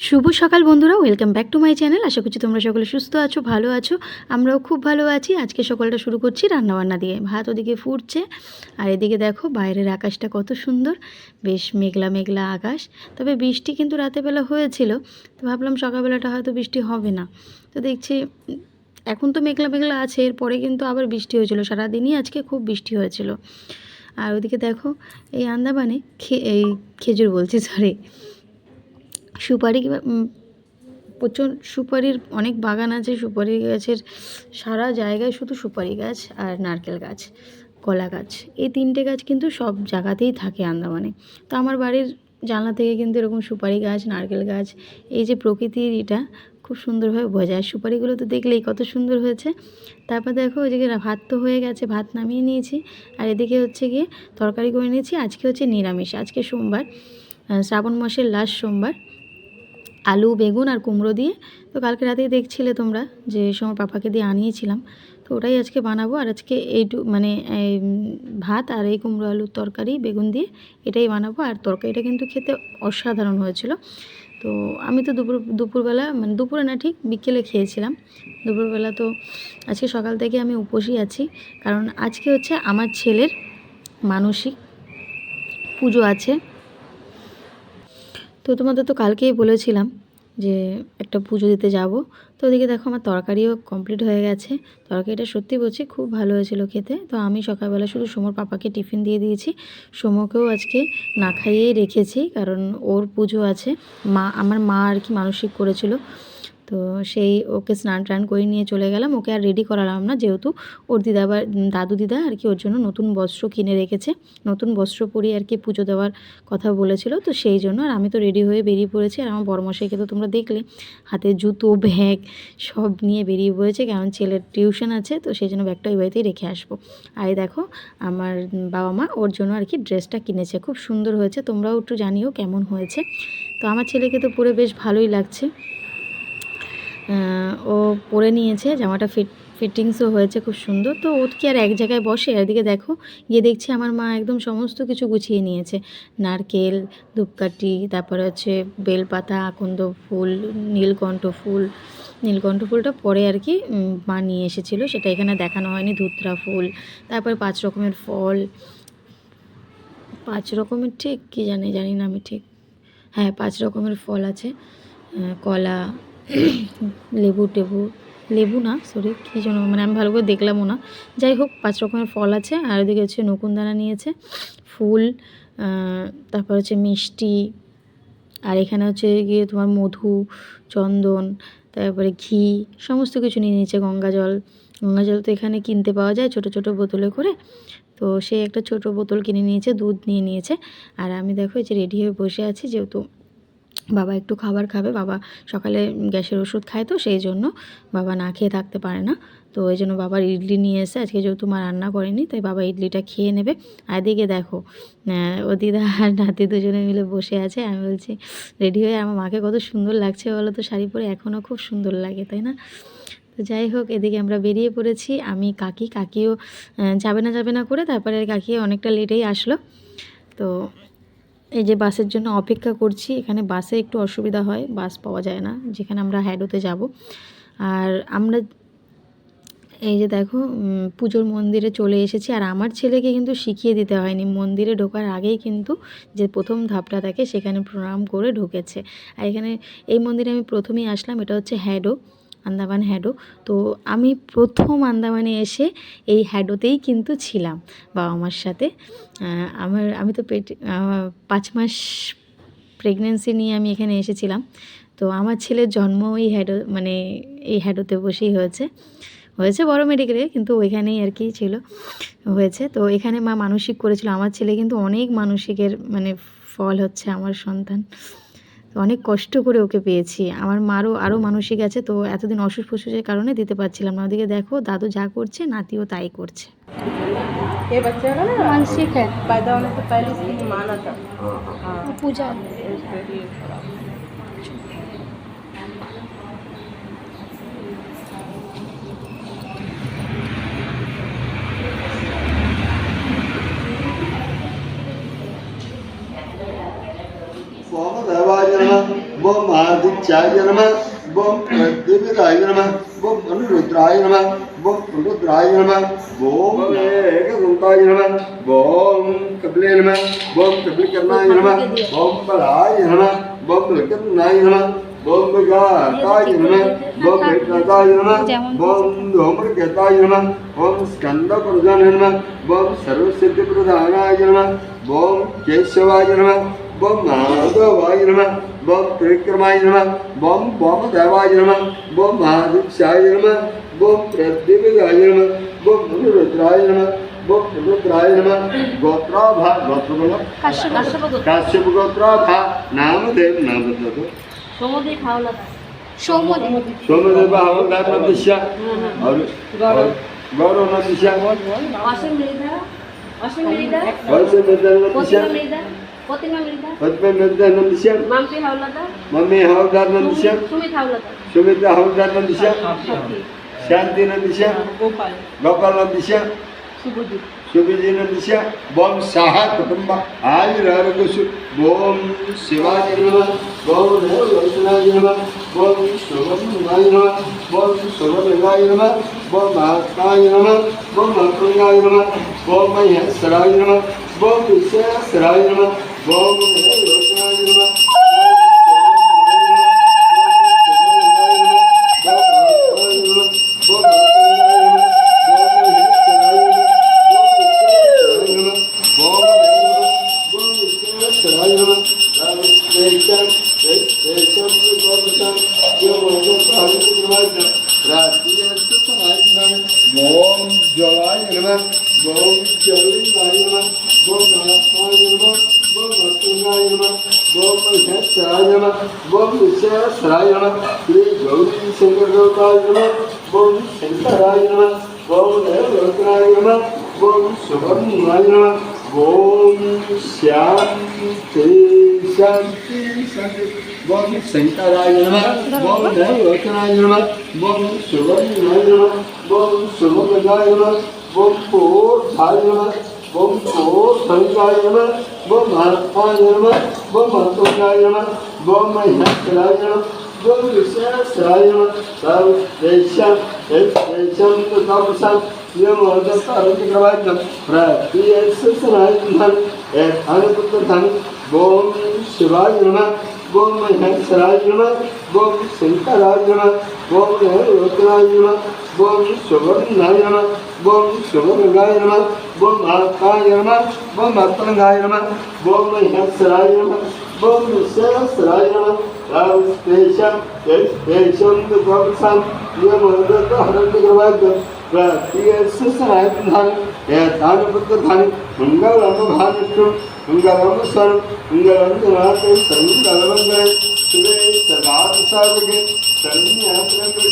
শুভ সকাল বন্ধুরা welcome back to my channel আশা করছি তোমরা সকলে সুস্থ আছো, ভালো আছো, আমরাও খুব ভালো আছি। আজকে সকালটা শুরু করছি রান্নাবান্না দিয়ে। ভাত ওদিকে ফুটছে, আর এদিকে দেখো বাইরের আকাশটা কত সুন্দর, বেশ মেঘলা মেঘলা আকাশ। তবে বৃষ্টি কিন্তু রাতেবেলা হয়েছিল, তো ভাবলাম সকালবেলাটা হয়তো বৃষ্টি হবে না। তো দেখছি, এখন তো মেঘলা মেঘলা আছে, এরপরে কিন্তু আবার বৃষ্টি হয়েছিল। সারাদিনই আজকে খুব বৃষ্টি হয়েছিল। আর ওদিকে দেখো, এই আন্দামানে খে, এই খেজুর বলছি সরি সুপারি প্রচুর সুপারির অনেক বাগান আছে, সুপারি গাছের সারা জায়গায় শুধু সুপারি গাছ আর নারকেল গাছ, কলা গাছ। এই তিনটে গাছ কিন্তু সব জায়গাতেই থাকে আন্দামানে। তো আমার বাড়ির জানলা থেকে কিন্তু এরকম সুপারি গাছ, নারকেল গাছ, এই যে প্রকৃতির এটা খুব সুন্দরভাবে বোঝা যায় সুপারিগুলো তো দেখলেই কত সুন্দর হয়েছে। তারপর দেখো ওইদিকে ভাত তো হয়ে গেছে, ভাত নামিয়ে নিয়েছি। আর এদিকে হচ্ছে গিয়ে তরকারি করে নিয়েছি, আজকে হচ্ছে নিরামিষ। আজকে সোমবার শ্রাবণ মাসের লাস্ট সোমবার। আলু, বেগুন আর কুমড়ো দিয়ে। তো কালকে রাতেই দেখছিলে তোমরা যে সময় পাপাকে দিয়ে আনিয়েছিলাম। তো ওটাই আজকে বানাবো। আর আজকে এইটু মানে ভাত আর এই কুমড়ো আলুর তরকারি, বেগুন দিয়ে এটাই বানাবো। আর তরকারিটা কিন্তু খেতে অসাধারণ হয়েছিল। তো আমি তো দুপুর, দুপুরবেলা মানে দুপুরে না ঠিক বিকেলে খেয়েছিলাম। দুপুরবেলা তো আজকে সকাল থেকে আমি উপোসই আছি। কারণ আজকে হচ্ছে আমার ছেলের মানসিক পুজো আছে। তো তোমাদের তো কালকেই বলেছিলাম যে একটা পুজো দিতে যাব। তো ওদিকে দেখো আমার তরকারিও কমপ্লিট হয়ে গেছে। তরকারিটা সত্যি বলছি খুব ভালো হয়েছিল খেতে। তো আমি সকালবেলা শুধু সোমর পাপাকে টিফিন দিয়ে দিয়েছি। সোমকেও আজকে না খাইয়েই রেখেছি, কারণ ওর পুজো আছে। মা, আমার মা আর কি মানসিক করেছিল। তো সেই ওকে স্নান টান করে নিয়ে চলে গেলাম। ওকে আর রেডি করালাম না যেহেতু ওর দিদা বা দাদু দিদা আর কি ওর জন্য নতুন বস্ত্র কিনে রেখেছে। নতুন বস্ত্র পরিয়ে আর কি পুজো দেওয়ার কথা বলেছিল। তো সেই জন্য আর আমি তো রেডি হয়ে বেরিয়ে পড়েছি। আর আমার বড়মশাইকে তো তোমরা দেখলে, হাতে জুতো ব্যাগ সব নিয়ে বেরিয়ে পড়েছে। কারণ ছেলের টিউশন আছে, তো সেই জন্য ব্যাগটা ওই বাড়িতেই রেখে আসব। আর দেখো, আমার বাবা মা ওর জন্য আর কি ড্রেসটা কিনেছে। খুব সুন্দর হয়েছে। তোমরাও একটু জানিও কেমন হয়েছে। তো আমার ছেলেকে তো পরে বেশ ভালোই লাগছে। ও পরে নিয়েছে, জামাটা ফিট ফিটিংসও হয়েছে খুব সুন্দর। তো ও কি আর এক জায়গায় বসে? এদিকে দেখো, গিয়ে দেখছি আমার মা একদম সমস্ত কিছু গুছিয়ে নিয়েছে। নারকেল, ধূপকাঠি, তারপরে হচ্ছে বেলপাতা, আকন্দ ফুল, নীলকণ্ঠ ফুল। নীলকণ্ঠ ফুলটা পরে আর কি মা নিয়ে এসেছিল। সেটা এখানে দেখানো হয়নি, ধুতরা ফুল, তারপরে পাঁচ রকমের ফল। পাঁচ রকমের ঠিক, কি জানি জানি না আমি ঠিক। হ্যাঁ পাঁচ রকমের ফল আছে কলা লেবু টেবু, লেবু না সরি কী যেন মানে আমি ভালো করে দেখলামও না। যাই হোক, পাঁচ রকমের ফল আছে, আর ওদিকে হচ্ছে নকুনদানা নিয়েছে, ফুল তারপর হচ্ছে মিষ্টি, আর এখানে হচ্ছে গিয়ে তোমার মধু, চন্দন, তারপরে ঘি, সমস্ত কিছু নিয়ে নিয়েছে গঙ্গা জল। গঙ্গা জল তো এখানে কিনতে পাওয়া যায় ছোট ছোট বোতলে করে, তো সে একটা ছোট বোতল কিনে নিয়েছে, দুধ নিয়ে নিয়েছে। আর আমি দেখো এই যে রেডি হয়ে বসে আছি, যেহেতু বাবা একটু খাবার খাবে, বাবা সকালে গ্যাসের ওষুধ খায় তো সেই জন্য বাবা না খেয়ে থাকতে পারে না। তো ওই জন্য বাবার ইডলি নিয়ে এসে আজকে যেহেতু মা রান্না করেনি, তাই বাবা ইডলিটা খেয়ে নেবে। আর এদিকে দেখো ও দিদা আর নাতি দুজনে মিলে বসে আছে। আমি বলছি, রেডি হয়ে আমার মাকে কত সুন্দর লাগছে বলো তো, শাড়ি পরে এখনও খুব সুন্দর লাগে, তাই না? তো যাই হোক, এদিকে আমরা বেরিয়ে পড়েছি। আমি কাকি, কাকিও যাবে না যাবে না করে তারপরে কাকি অনেকটা লেটেই আসলো। তো এই যে বাসের জন্য অপেক্ষা করছি, এখানে বাসে একটু অসুবিধা হয়, বাস পাওয়া যায় না, যেখানে আমরা হ্যাডোতে যাব। আর আমরা, এই যে দেখো পুজোর মন্দিরে চলে এসেছি, আর আমার ছেলেকে কিন্তু শিখিয়ে দিতে হয়নি। মন্দিরে ঢোকার আগেই কিন্তু যে প্রথম ধাপটা থাকে, সেখানে প্রণাম করে ঢুকেছে। আর এখানে, এই মন্দিরে আমি প্রথমেই আসলাম, এটা হচ্ছে হ্যাডো। আন্দামান হ্যাডো। তো আমি প্রথম আন্দামানে এসে এই হ্যাডোতেই কিন্তু ছিলাম বাবা মার সাথে। আমার, আমি তো পেট পাঁচ মাস প্রেগনেন্সি নিয়ে আমি এখানে এসেছিলাম। তো আমার ছেলের জন্ম এই হ্যাডো মানে এই হ্যাডোতে বসেই হয়েছে। হয়েছে বড় মেডিকেলে কিন্তু ওইখানেই আর কি ছিল। হয়েছে, তো এখানে মা মানসিক করেছিল। আমার ছেলে কিন্তু অনেক মানসিকের মানে ফল হচ্ছে আমার সন্তান। তো অনেক কষ্ট করে ওকে পেয়েছি। আমার মারও আরও মানসিক গেছে তো এতদিন অসুস্থ ফসুসের কারণে দিতে পারছিলাম না। ওদিকে দেখো দাদু যা করছে নাতিও তাই করছে। হ্যাঁ। পূজা। चाय नम ओम दिव्यताय नम ओम अनुरुद्राय नम ओम रुद्राय नम ओम एकदंताय नम ओम कपिले नम ओम कपिलकर्णाय नम ओम बलाय नम ओम लक्ष्मणाय नम ओम गाताय नम ओम वेदाताय नम ओम धूम्रकेताय नम ओम स्कंदप्रधान नम ओम सर्वसिद्धिप्रधानाय नम ओम केशवाय नम बम माधवाय नमः बम त्रिविक्रमाय Bom बम बम देवाय नमः बम महादीक्षाय नमः बम प्रद्युम्नाय नमः बम धनुरुद्राय नमः बम धनुरुद्राय नमः गोत्राभा गोत्र बोलो काश्यप गोत्राभा नामदेव नाम बदलो सोमदेव भावला सोमदेव सोमदेव भावला नाम दिशा और गौरव नाम दिशा वासन मृदा वासन मृदा वासन मृदा ಪದ್ಮ ನದಿದ ನಂದಿಸ್ಯ ಮಮ್ಮಿ ಹೌದಾರ್ ನಂದಿಸ್ಯ ಸುಮಿತ ಹೌದಾರ್ ನಂದಿಸ್ಯ ಶಾಂತಿ ನಂದಿಸ್ಯ ಗೋಪಾಲ್ ನಂದಿಸ್ಯ ಶುಭಜಿ ನಂದಿಸ್ಯ ಓಂ ಸಹ ಕುಟುಂಬ ಆಯುರಾರೋಗ್ಯಸು ಓಂ ಶಿವಾಜಿ ನಮ ಓಂ ವೈಷ್ಣವಾಜಿ ನಮ ಓಂ ಶುಭಮಾಯ ನಮ ಓಂ ಶುಭಲಿಂಗಾಯ ನಮ ಓಂ ಮಹಾತ್ಮಾಯ ನಮ ಓಂ ಮಹಾತ್ಮಂಗಾಯ ನಮ ಓಂ ಮಹೇಶ್ವರಾಯ ನಮ ಓಂ ವಿಶ್ವೇಶ್ವರಾಯ ನಮ Bom, Jolai, irmã. Bom, Jolai, irmã. Bom, Jolai, irmã. ओम नमः ओम देवलोचनाय नमः ओम जवाय नमः श्री गौरी शंकर गौताय नमः ओम शंकराय नमः ओम देवलोकनाय नमः ओम सुवर्णाय नमः ओम शांति शांति शांति ओम शंकराय नमः ओम देवलोकनाय नमः ओम सुवर्णाय नमः ओम सुवर्णाय नमः ओम पूर्णाय नमः బొమ్ము సంకాయన బొమ్మ పాయన బొమ్మ సంకాయన బొమ్మ హ్యాయన బొమ్మ విశ్వాసాయన సర్వేశం యత్వేశం తపసం ఓం శివాయన ఓం మహేశ్వరాయన ఓం శంకరాయన ఓం లోకరాయన ఓం సువర్ణాయన धन एक अनुपुत्र धन ओम शिवाय नमः ओम महेश्वराय नमः ओम शंकराय नमः ओम देवलोकनाय नमः ओम सुवर्णाय नमः ओम शुभगंगाय नमः ओम महाकाय नमः ओम भक्तंगाय नमः ओम महेश्वराय नमः ओम विश्वेश्वराय नमः राम स्टेशन स्टेशन प्रभुसम यम अदत्त अरंतिक्रवाद्यम प्रतियसनाय धन एक अनुपुत्र धन मंगलम भानुष्टु मंगलम स्वरूप मंगलम जनाते संगलमंगल शिवे सदात साधके शरण्यात्रंबके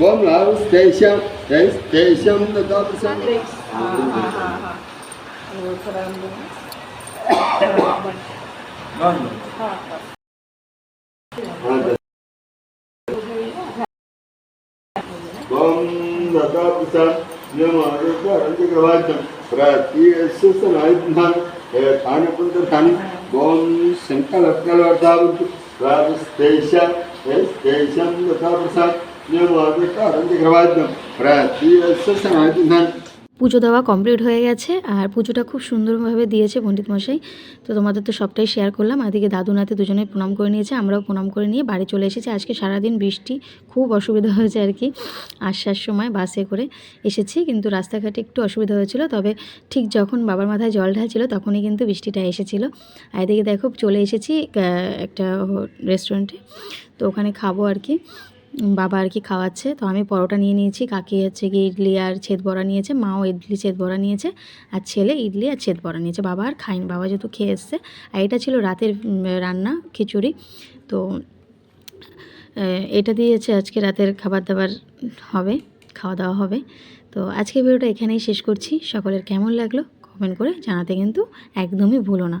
ఓం లావు స్టేషన్ స్టేషన్ ప్రతి ఓం శంకర స్టేషన్ స్టేషన్ ప్రసాద్ পুজো দেওয়া কমপ্লিট হয়ে গেছে আর পুজোটা খুব সুন্দরভাবে দিয়েছে পণ্ডিত মশাই। তো তোমাদের তো সবটাই শেয়ার করলাম। আদিকে দাদু নাতে দুজনে প্রণাম করে নিয়েছে, আমরাও প্রণাম করে নিয়ে বাড়ি চলে এসেছি। আজকে সারাদিন বৃষ্টি, খুব অসুবিধা হয়েছে আর কি। আসার সময় বাসে করে এসেছি, কিন্তু রাস্তাঘাটে একটু অসুবিধা হয়েছিল। তবে ঠিক যখন বাবার মাথায় জল ঢালছিল, তখনই কিন্তু বৃষ্টিটা এসেছিল। আর এদিকে দেখো, চলে এসেছি একটা রেস্টুরেন্টে তো ওখানে খাব আর কি। বাবা আর কি খাওয়াচ্ছে। তো আমি পরোটা নিয়ে নিয়েছি, কাকি হচ্ছে কি ইডলি আর ছেদ বড়া নিয়েছে, মাও ইডলি, ছেদ বড়া নিয়েছে, আর ছেলে ইডলি আর ছেদ বড়া নিয়েছে। বাবা আর খায়নি, বাবা যেহেতু খেয়ে এসছে। আর এটা ছিল রাতের রান্না, খিচুড়ি। তো এটা দিয়েছে আজকে রাতের খাবার দাবার হবে, খাওয়া দাওয়া হবে। তো আজকে ভিডিওটা এখানেই শেষ করছি। সকলের কেমন লাগল কমেন্ট করে জানাতে কিন্তু একদমই ভুলো না।